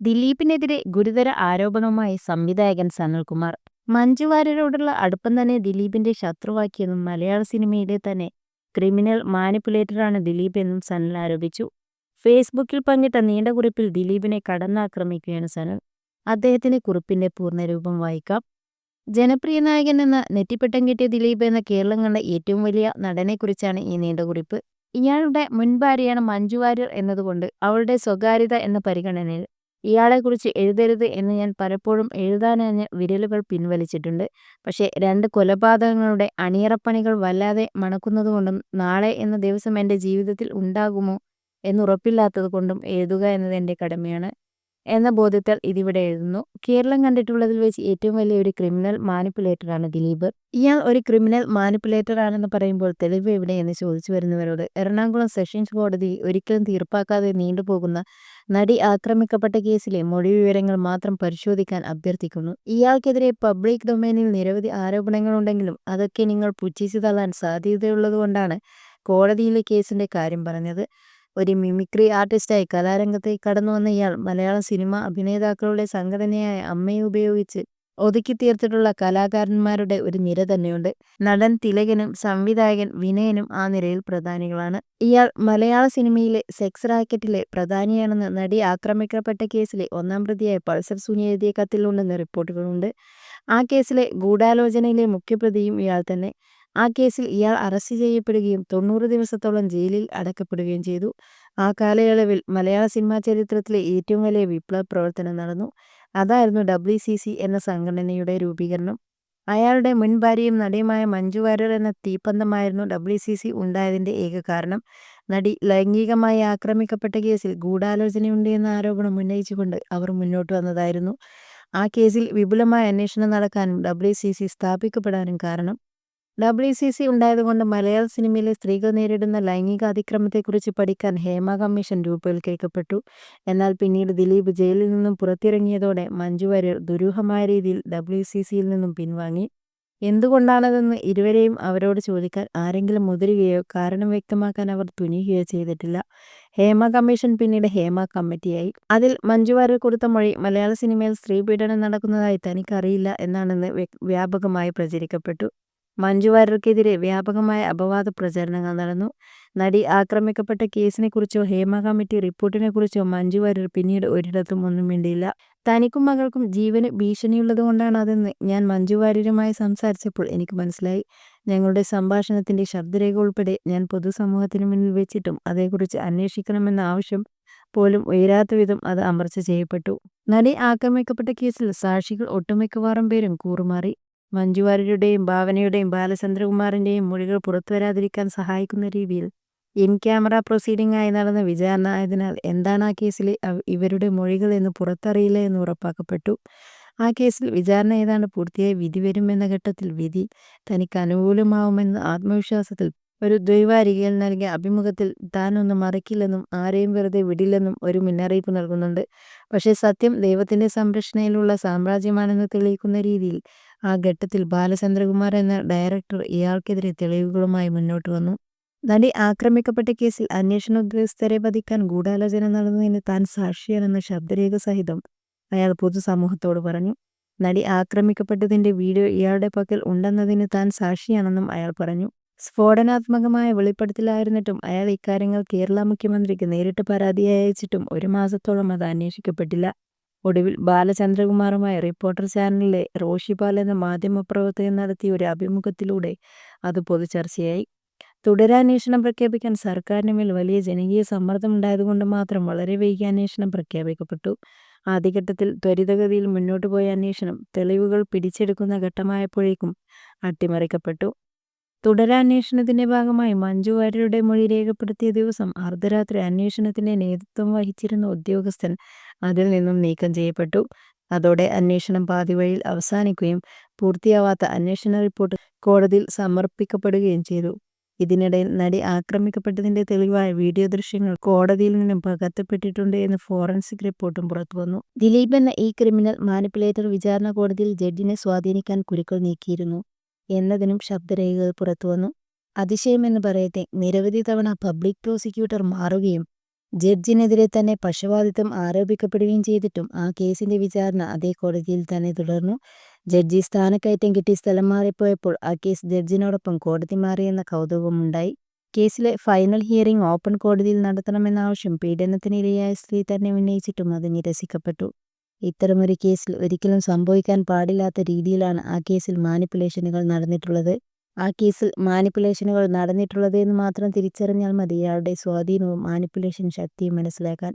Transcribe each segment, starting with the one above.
ദിലീപിനെതിരെ ഗുരുതര ആരോപണവുമായി സംവിധായകൻ സനൽകുമാർ മഞ്ജു വാര്യരോടുള്ള അടുപ്പം തന്നെ ദിലീപിന്റെ ശത്രുവാക്കിയെന്നും മലയാള സിനിമയിലെ തന്നെ ക്രിമിനൽ മാനിപ്പുലേറ്ററാണ് ദിലീപ് എന്നും സനൽ ആരോപിച്ചു. ഫേസ്ബുക്കിൽ പങ്കിട്ട നീണ്ട കുറിപ്പിൽ ദിലീപിനെ കടന്നാക്രമിക്കുകയാണ് സനൽ. അദ്ദേഹത്തിന്റെ കുറിപ്പിന്റെ പൂർണരൂപം വായിക്കാം. ജനപ്രിയ നായകൻ എന്ന നെറ്റിപ്പട്ടം കിട്ടിയ ദിലീപ് എന്ന കേരളം കണ്ട ഏറ്റവും വലിയ നടനെക്കുറിച്ചാണ് ഈ നീണ്ട കുറിപ്പ്. ഇയാളുടെ മുൻഭാര്യയാണ് മഞ്ജു വാര്യർ എന്നതുകൊണ്ട് അവളുടെ സ്വകാര്യത എന്ന പരിഗണനയിൽ ഇയാളെക്കുറിച്ച് എഴുതരുത് എന്ന് ഞാൻ പലപ്പോഴും എഴുതാനഞ്ഞ് വിരലുകൾ പിൻവലിച്ചിട്ടുണ്ട്. പക്ഷേ രണ്ട് കൊലപാതകങ്ങളുടെ അണിയറപ്പണികൾ വല്ലാതെ മണക്കുന്നതുകൊണ്ടും നാളെ എന്ന ദിവസം എന്റെ ജീവിതത്തിൽ ഉണ്ടാകുമോ എന്നുറപ്പില്ലാത്തതുകൊണ്ടും എഴുതുക എന്നത് എന്റെ കടമയാണ്. എന്ന ബോധ്യത്താൽ ഇതിവിടെ എഴുതുന്നു. കേരളം കണ്ടിട്ടുള്ളതിൽ വെച്ച് ഏറ്റവും വലിയ ഒരു ക്രിമിനൽ മാനിപ്പുലേറ്ററാണ് ദിലീപ്. ഇയാൾ ഒരു ക്രിമിനൽ മാനിപ്പുലേറ്റർ ആണെന്ന് പറയുമ്പോൾ തെളിവ് എവിടെ എന്ന് ചോദിച്ചു വരുന്നവരോട് എറണാകുളം സെഷൻസ് കോടതി ഒരിക്കലും തീർപ്പാക്കാതെ നീണ്ടുപോകുന്ന നടി ആക്രമിക്കപ്പെട്ട കേസിലെ മൊഴി വിവരങ്ങൾ മാത്രം പരിശോധിക്കാൻ അഭ്യർത്ഥിക്കുന്നു. ഇയാൾക്കെതിരെ പബ്ലിക് ഡൊമൈനിൽ നിരവധി ആരോപണങ്ങളുണ്ടെങ്കിലും അതൊക്കെ നിങ്ങൾ പുച്ഛിച്ചു തള്ളാൻ സാധ്യതയുള്ളതുകൊണ്ടാണ് കോടതിയിലെ കേസിന്റെ കാര്യം പറഞ്ഞത്. ഒരു മിമിക്രി ആർട്ടിസ്റ്റായി കലാരംഗത്തേക്ക് കടന്നുവന്ന ഇയാൾ മലയാള സിനിമ അഭിനേതാക്കളുടെ സംഘടനയായ അമ്മയെ ഉപയോഗിച്ച് ഒതുക്കി തീർത്തിട്ടുള്ള കലാകാരന്മാരുടെ ഒരു നിര തന്നെയുണ്ട്. നടൻ തിലകനും സംവിധായകൻ വിനയനും ആ നിരയിൽ പ്രധാനികളാണ്. ഇയാൾ മലയാള സിനിമയിലെ സെക്സ് റാക്കറ്റിലെ പ്രധാനിയാണെന്ന് നടി ആക്രമിക്കപ്പെട്ട കേസിലെ ഒന്നാം പ്രതിയായ പൾസർ സുനി എഴുതിയ കത്തിലുണ്ടെന്ന് റിപ്പോർട്ടുകളുണ്ട്. ആ കേസിലെ ഗൂഢാലോചനയിലെ മുഖ്യപ്രതിയും ഇയാൾ തന്നെ. ആ കേസിൽ ഇയാൾ അറസ്റ്റ് ചെയ്യപ്പെടുകയും തൊണ്ണൂറ് ദിവസത്തോളം ജയിലിൽ അടക്കപ്പെടുകയും ചെയ്തു. ആ കാലയളവിൽ മലയാള സിനിമാ ചരിത്രത്തിലെ ഏറ്റവും വലിയ വിപ്ലവ പ്രവർത്തനം നടന്നു. അതായിരുന്നു ഡബ്ല്യു സി സി എന്ന സംഘടനയുടെ രൂപീകരണം. അയാളുടെ മുൻ ഭാര്യയും നടിയുമായ മഞ്ജു വാര്യർ എന്ന തീപ്പന്തമായിരുന്നു ഡബ്ല്യു സി സി ഉണ്ടായതിന്റെ ഏക കാരണം. നടി ലൈംഗികമായി ആക്രമിക്കപ്പെട്ട കേസിൽ ഗൂഢാലോചനയുണ്ട് എന്ന ആരോപണം ഉന്നയിച്ചുകൊണ്ട് അവർ മുന്നോട്ട് വന്നതായിരുന്നു. ആ കേസിൽ വിപുലമായ അന്വേഷണം നടക്കാനും ഡബ്ല്യു സി സി സ്ഥാപിക്കപ്പെടാനും കാരണം ഡബ്ല്യു സി സി ഉണ്ടായതുകൊണ്ട് മലയാള സിനിമയിലെ സ്ത്രീകൾ നേരിടുന്ന ലൈംഗിക അതിക്രമത്തെക്കുറിച്ച് പഠിക്കാൻ ഹേമ കമ്മീഷൻ രൂപവൽക്കരിക്കപ്പെട്ടു എന്നാൽ പിന്നീട് ദിലീപ് ജയിലിൽ നിന്നും പുറത്തിറങ്ങിയതോടെ മഞ്ജു വാര്യർ ദുരൂഹമായ രീതിയിൽ ഡബ്ല്യു സി സിയിൽ നിന്നും പിൻവാങ്ങി. എന്തുകൊണ്ടാണതെന്ന് ഇരുവരെയും അവരോട് ചോദിക്കാൻ ആരെങ്കിലും മുതിരുകയോ കാരണം വ്യക്തമാക്കാൻ അവർ തുനിയുകയോ ചെയ്തിട്ടില്ല. ഹേമ കമ്മീഷൻ പിന്നീട് ഹേമ കമ്മിറ്റിയായി. അതിൽ മഞ്ജു വാര്യർ കൊടുത്ത മൊഴി മലയാള സിനിമയിൽ സ്ത്രീ പീഡനം നടക്കുന്നതായി തനിക്കറിയില്ല എന്നാണെന്ന് വ്യാപകമായി പ്രചരിക്കപ്പെട്ടു. മഞ്ജു വാര്യർക്കെതിരെ വ്യാപകമായ അപവാദ പ്രചരണങ്ങൾ നടന്നു. നടി ആക്രമിക്കപ്പെട്ട കേസിനെക്കുറിച്ചോ ഹേമ കമ്മിറ്റി റിപ്പോർട്ടിനെക്കുറിച്ചോ മഞ്ജു വാര്യർ പിന്നീട് ഒരിടത്തും ഒന്നും മിണ്ടിയില്ല. തനിക്കും മകൾക്കും ജീവന് ഭീഷണിയുള്ളതുകൊണ്ടാണ് അതെന്ന് ഞാൻ മഞ്ജു വാര്യരുമായി സംസാരിച്ചപ്പോൾ എനിക്ക് മനസ്സിലായി. ഞങ്ങളുടെ സംഭാഷണത്തിന്റെ ശബ്ദരേഖ ഉൾപ്പെടെ ഞാൻ പൊതുസമൂഹത്തിന് മുന്നിൽ വെച്ചിട്ടും അതേക്കുറിച്ച് അന്വേഷിക്കണമെന്ന ആവശ്യം പോലും ഉയരാത്ത വിധം അത് അമർച്ച ചെയ്യപ്പെട്ടു. നടി ആക്രമിക്കപ്പെട്ട കേസിൽ സാക്ഷികൾ ഒട്ടുമിക്കവാറും പേരും കൂറുമാറി. മഞ്ജു വാര്യരുടെയും ഭാവനയുടെയും ബാലചന്ദ്രകുമാറിന്റെയും മൊഴികൾ പുറത്തുവരാതിരിക്കാൻ സഹായിക്കുന്ന രീതിയിൽ ഇൻ ക്യാമറ പ്രൊസീഡിംഗ് ആയി നടന്ന വിചാരണ ആയതിനാൽ എന്താണ് ആ കേസിലെ ഇവരുടെ മൊഴികൾ എന്ന് പുറത്തറിയില്ല എന്ന് ഉറപ്പാക്കപ്പെട്ടു. ആ കേസിൽ വിചാരണ ഏതാണ്ട് പൂർത്തിയായി വിധി വരുമെന്ന ഘട്ടത്തിൽ വിധി തനിക്ക് അനുകൂലമാവുമെന്ന ആത്മവിശ്വാസത്തിൽ ഒരു ദ്വൈവാരികയിൽ നൽകിയ അഭിമുഖത്തിൽ താനൊന്നും മറക്കില്ലെന്നും ആരെയും വെറുതെ വിടില്ലെന്നും ഒരു മുന്നറിയിപ്പ് നൽകുന്നുണ്ട്. പക്ഷേ സത്യം ദൈവത്തിന്റെ സംരക്ഷണയിലുള്ള സാമ്രാജ്യമാണെന്ന് തെളിയിക്കുന്ന രീതിയിൽ ആ ഘട്ടത്തിൽ ബാലചന്ദ്രകുമാർ എന്ന ഡയറക്ടർ ഇയാൾക്കെതിരെ തെളിവുകളുമായി മുന്നോട്ട് വന്നു. നടി ആക്രമിക്കപ്പെട്ട കേസിൽ അന്വേഷണ ഉദ്യോഗസ്ഥരെ വധിക്കാൻ ഗൂഢാലോചന നടന്നതിന് താൻ സാക്ഷിയാണെന്ന ശബ്ദരേഖ സഹിതം അയാൾ പൊതുസമൂഹത്തോട് പറഞ്ഞു. നടി ആക്രമിക്കപ്പെട്ടതിന്റെ വീഡിയോ ഇയാളുടെ പക്കൽ ഉണ്ടെന്നതിന് താൻ സാക്ഷിയാണെന്നും അയാൾ പറഞ്ഞു. സ്ഫോടനാത്മകമായ വെളിപ്പെടുത്തലായിരുന്നിട്ടും അയാൾ ഇക്കാര്യങ്ങൾ കേരള മുഖ്യമന്ത്രിക്ക് നേരിട്ട് പരാതിയായി അയച്ചിട്ടും ഒരു മാസത്തോളം അത് അന്വേഷിക്കപ്പെട്ടില്ല. ഒടുവിൽ ബാലചന്ദ്രകുമാറുമായി റിപ്പോർട്ടർ ചാനലിലെ റോഷിപാൽ എന്ന മാധ്യമപ്രവർത്തകൻ നടത്തിയ ഒരു അഭിമുഖത്തിലൂടെ അത് പൊതുചർച്ചയായി. തുടരന്വേഷണം പ്രഖ്യാപിക്കാൻ സർക്കാരിന് മേൽ വലിയ ജനകീയ സമ്മർദ്ദം ഉണ്ടായതുകൊണ്ട് മാത്രം വളരെ വൈകി അന്വേഷണം പ്രഖ്യാപിക്കപ്പെട്ടു. ആദ്യഘട്ടത്തിൽ ത്വരിതഗതിയിൽ മുന്നോട്ടു പോയ അന്വേഷണം തെളിവുകൾ പിടിച്ചെടുക്കുന്ന ഘട്ടമായപ്പോഴേക്കും അട്ടിമറിക്കപ്പെട്ടു. തുടരന്വേഷണത്തിന്റെ ഭാഗമായി മഞ്ജു വാര്യരുടെ മൊഴി രേഖപ്പെടുത്തിയ ദിവസം അർദ്ധരാത്രി അന്വേഷണത്തിന്റെ നേതൃത്വം വഹിച്ചിരുന്ന ഉദ്യോഗസ്ഥൻ അതിൽ നിന്നും നീക്കം ചെയ്യപ്പെട്ടു. അതോടെ അന്വേഷണം പാതിവഴിയിൽ അവസാനിക്കുകയും പൂർത്തിയാവാത്ത അന്വേഷണ റിപ്പോർട്ട് കോടതിയിൽ സമർപ്പിക്കപ്പെടുകയും ചെയ്തു. ഇതിനിടയിൽ നടി ആക്രമിക്കപ്പെട്ടതിന്റെ തെളിവായ വീഡിയോ ദൃശ്യങ്ങൾ കോടതിയിൽ നിന്നും പകർത്തപ്പെട്ടിട്ടുണ്ട് എന്ന് ഫോറൻസിക് റിപ്പോർട്ടും പുറത്തുവന്നു ദിലീപ് എന്ന ഈ ക്രിമിനൽ മാനിപ്പുലേറ്റർ വിചാരണ കോടതിയിൽ ജഡ്ജിനെ സ്വാധീനിക്കാൻ കുരുക്കൾ നീക്കിയിരുന്നു. എന്നതിനും ശബ്ദരേഖകൾ പുറത്തുവന്നു അതിശയമെന്ന് പറയട്ടെ നിരവധി തവണ പബ്ലിക് പ്രോസിക്യൂട്ടർ മാറുകയും ജഡ്ജിനെതിരെ തന്നെ പക്ഷപാതിത്വം ആരോപിക്കപ്പെടുകയും ചെയ്തിട്ടും ആ കേസിന്റെ വിചാരണ അതേ കോടതിയിൽ തന്നെ തുടർന്നു. ജഡ്ജി സ്ഥാനക്കയറ്റം കിട്ടി സ്ഥലം മാറിപ്പോയപ്പോൾ ആ കേസ് ജഡ്ജിനോടൊപ്പം കോടതി മാറിയെന്ന കൗതുകമുണ്ടായി. കേസിലെ ഫൈനൽ ഹിയറിംഗ് ഓപ്പൺ കോടതിയിൽ നടത്തണമെന്ന ആവശ്യം പീഡനത്തിനിരയായ സ്ത്രീ തന്നെ ഉന്നയിച്ചിട്ടും അത് നിരസിക്കപ്പെട്ടു. ഇത്തരമൊരു കേസിൽ ഒരിക്കലും സംഭവിക്കാൻ പാടില്ലാത്ത രീതിയിലാണ് ആ കേസിൽ മാനിപ്പുലേഷനുകൾ നടന്നിട്ടുള്ളത്. ആ കേസിൽ മാനിപ്പുലേഷനുകൾ നടന്നിട്ടുള്ളത് എന്ന് മാത്രം തിരിച്ചറിഞ്ഞാൽ മതി ഇയാളുടെ സ്വാധീനവും മാനിപ്പുലേഷൻ ശക്തിയും മനസ്സിലാക്കാൻ.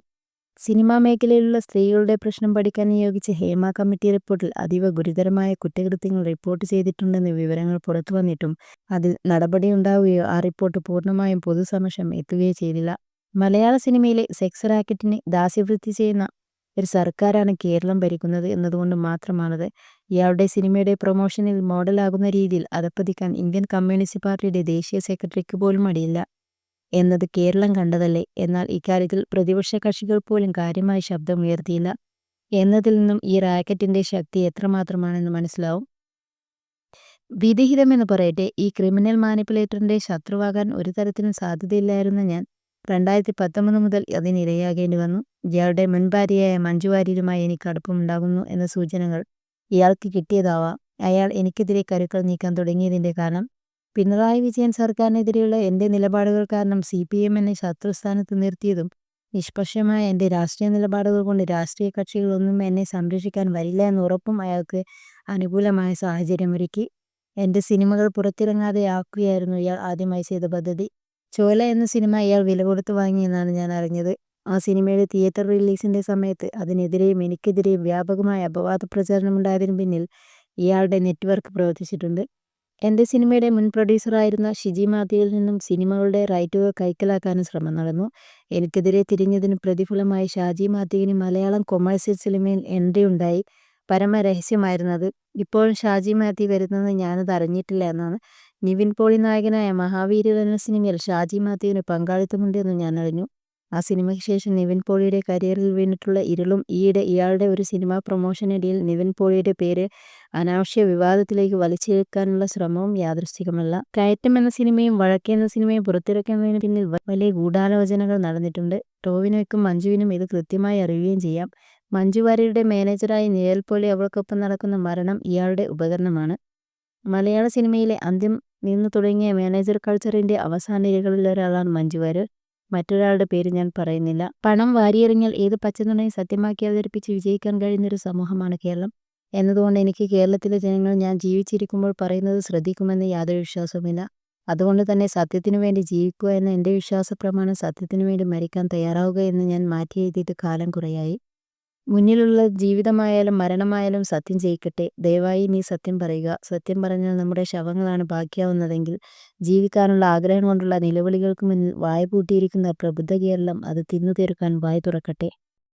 സിനിമാ മേഖലയിലുള്ള സ്ത്രീകളുടെ പ്രശ്നം പഠിക്കാൻ നിയോഗിച്ച ഹേമ കമ്മിറ്റി റിപ്പോർട്ടിൽ അതീവ ഗുരുതരമായ കുറ്റകൃത്യങ്ങൾ റിപ്പോർട്ട് ചെയ്തിട്ടുണ്ടെന്ന് വിവരങ്ങൾ പുറത്തു വന്നിട്ടും അതിൽ നടപടിയുണ്ടാവുകയോ ആ റിപ്പോർട്ട് പൂർണമായും പൊതുസമക്ഷം എത്തുകയോ ചെയ്തില്ല. മലയാള സിനിമയിലെ സെക്സ് റാക്കറ്റിന് ദാസ്യവൃത്തി ചെയ്യുന്ന ഒരു സർക്കാരാണ് കേരളം ഭരിക്കുന്നത് എന്നതുകൊണ്ട് മാത്രമാണത് ഇയാളുടെ സിനിമയുടെ പ്രൊമോഷനിൽ മോഡലാകുന്ന രീതിയിൽ അധപ്പതിക്കാൻ ഇന്ത്യൻ കമ്മ്യൂണിസ്റ്റ് പാർട്ടിയുടെ ദേശീയ സെക്രട്ടറിക്ക് പോലും മടിയില്ല എന്നത് കേരളം കണ്ടതല്ലേ. എന്നാൽ ഇക്കാര്യത്തിൽ പ്രതിപക്ഷ കക്ഷികൾ പോലും കാര്യമായി ശബ്ദമുയർത്തിയില്ല എന്നതിൽ നിന്നും ഈ റാക്കറ്റിന്റെ ശക്തി എത്രമാത്രമാണെന്ന് മനസ്സിലാവും. വിധിഹിതമെന്ന് പറയട്ടെ, ഈ ക്രിമിനൽ മാനിപ്പുലേറ്ററിന്റെ ശത്രുവാകാൻ ഒരു തരത്തിലും സാധ്യതയില്ലായിരുന്ന ഞാൻ രണ്ടായിരത്തി പത്തൊമ്പത് മുതൽ അതിനിരയാകേണ്ടി വന്നു. ഇയാളുടെ മുൻഭാര്യയായ മഞ്ജു വാര്യരുമായി എനിക്ക് അടുപ്പമുണ്ടാകുന്നു എന്ന സൂചനകൾ ഇയാൾക്ക് കിട്ടിയതാവാം അയാൾ എനിക്കെതിരെ കരുക്കൾ നീക്കാൻ തുടങ്ങിയതിന്റെ കാരണം. പിണറായി വിജയൻ സർക്കാരിനെതിരെയുള്ള എന്റെ നിലപാടുകൾ കാരണം സി പി എം എന്നെ ശത്രുസ്ഥാനത്ത് നിർത്തിയതും നിഷ്പക്ഷമായ എന്റെ രാഷ്ട്രീയ നിലപാടുകൾ കൊണ്ട് രാഷ്ട്രീയ കക്ഷികളൊന്നും എന്നെ സംരക്ഷിക്കാൻ വരില്ല എന്ന ഉറപ്പും അയാൾക്ക് അനുകൂലമായ സാഹചര്യമൊരുക്കി. എന്റെ സിനിമകൾ പുറത്തിറങ്ങാതെ ആക്കുകയായിരുന്നു ഇയാൾ ആദ്യമായി ചെയ്ത പദ്ധതി. ചോല എന്ന സിനിമ ഇയാൾ വിലകൊടുത്ത് വാങ്ങിയെന്നാണ് ഞാൻ അറിഞ്ഞത്. ആ സിനിമയുടെ തിയേറ്റർ റിലീസിന്റെ സമയത്ത് അതിനെതിരെയും എനിക്കെതിരെയും വ്യാപകമായ അപവാദ പ്രചാരണമുണ്ടായതിനു പിന്നിൽ ഇയാളുടെ നെറ്റ്വർക്ക് പ്രവർത്തിച്ചിട്ടുണ്ട്. എന്റെ സിനിമയുടെ മുൻ പ്രൊഡ്യൂസറായിരുന്ന ഷിജി മാത്യുവിൽ നിന്നും സിനിമകളുടെ റൈറ്റുകൾ കൈക്കലാക്കാനും ശ്രമം നടന്നു. എനിക്കെതിരെ തിരിഞ്ഞതിന് പ്രതിഫലമായി ഷാജി മാത്യുവിന് മലയാളം കൊമേഴ്സ്യൽ സിനിമയിൽ എൻട്രിയുണ്ടായി. പരമ രഹസ്യമായിരുന്നത്. ഇപ്പോഴും ഷാജി മാത്യു വരുന്നത് ഞാനത് അറിഞ്ഞിട്ടില്ല എന്നാണ്. നിവിൻ പോളി നായകനായ മഹാവീരൻ എന്ന സിനിമയിൽ ഷാജി മാത്യുവിന് പങ്കാളിത്തമുണ്ട് എന്ന് ഞാൻ അറിഞ്ഞു. ആ സിനിമയ്ക്ക് ശേഷം നിവിൻ പോളിയുടെ കരിയറിൽ വീണിട്ടുള്ള ഇരുളും ഈയിടെ ഇയാളുടെ ഒരു സിനിമാ പ്രൊമോഷനിടയിൽ നിവിൻ പോളിയുടെ പേര് അനാവശ്യ വിവാദത്തിലേക്ക് വലിച്ചെടുക്കാനുള്ള ശ്രമവും യാദൃശ്ചികമല്ല കയറ്റം എന്ന സിനിമയും വഴക്കെ എന്ന സിനിമയും പുറത്തിറക്കുന്നതിന് പിന്നിൽ വലിയ ഗൂഢാലോചനകൾ നടന്നിട്ടുണ്ട്. ടോവിനോയ്ക്കും മഞ്ജുവിനും ഇത് കൃത്യമായി അറിയുകയും ചെയ്യാം. മഞ്ജു വാര്യരുടെ മാനേജറായി നിഴൽ പോളി അവൾക്കൊപ്പം നടക്കുന്ന മരണം ഇയാളുടെ ഉപകരണമാണ്. മലയാള സിനിമയിലെ അന്ത്യം നിന്നു തുടങ്ങിയ മാനേജർ കൾച്ചറിന്റെ അവസാനനിരകളിലൊരാളാണ് മഞ്ജു വാര്യർ. മറ്റൊരാളുടെ പേര് ഞാൻ പറയുന്നില്ല. പണം വാരിയെറിഞ്ഞാൽ ഏത് പച്ചനുണയും സത്യമാക്കി അവതരിപ്പിച്ച് വിജയിക്കാൻ കഴിയുന്നൊരു സമൂഹമാണ് കേരളം എന്നതുകൊണ്ട് എനിക്ക് കേരളത്തിലെ ജനങ്ങൾ ഞാൻ ജീവിച്ചിരിക്കുമ്പോൾ പറയുന്നത് ശ്രദ്ധിക്കുമെന്ന് യാതൊരു വിശ്വാസവുമില്ല. അതുകൊണ്ട് തന്നെ സത്യത്തിനു വേണ്ടി ജീവിക്കുക എന്ന എന്റെ വിശ്വാസപ്രമാണം സത്യത്തിനു വേണ്ടി മരിക്കാൻ തയ്യാറാവുക എന്ന് ഞാൻ മാറ്റി എഴുതിയിട്ട് കാലം കുറെയായി. മുന്നിലുള്ളത് ജീവിതമായാലും മരണമായാലും സത്യം ചെയ്യിക്കട്ടെ ദയവായി നീ സത്യം പറയുക. സത്യം പറഞ്ഞാൽ നമ്മുടെ ശവങ്ങളാണ് ബാക്കിയാവുന്നതെങ്കിൽ ജീവിക്കാനുള്ള ആഗ്രഹം കൊണ്ടുള്ള നിലവിളികൾക്ക് മുന്നിൽ വായ പൂട്ടിയിരിക്കുന്ന പ്രബുദ്ധ കേരളം അത് തിന്നു തീർക്കാൻ വായ തുറക്കട്ടെ.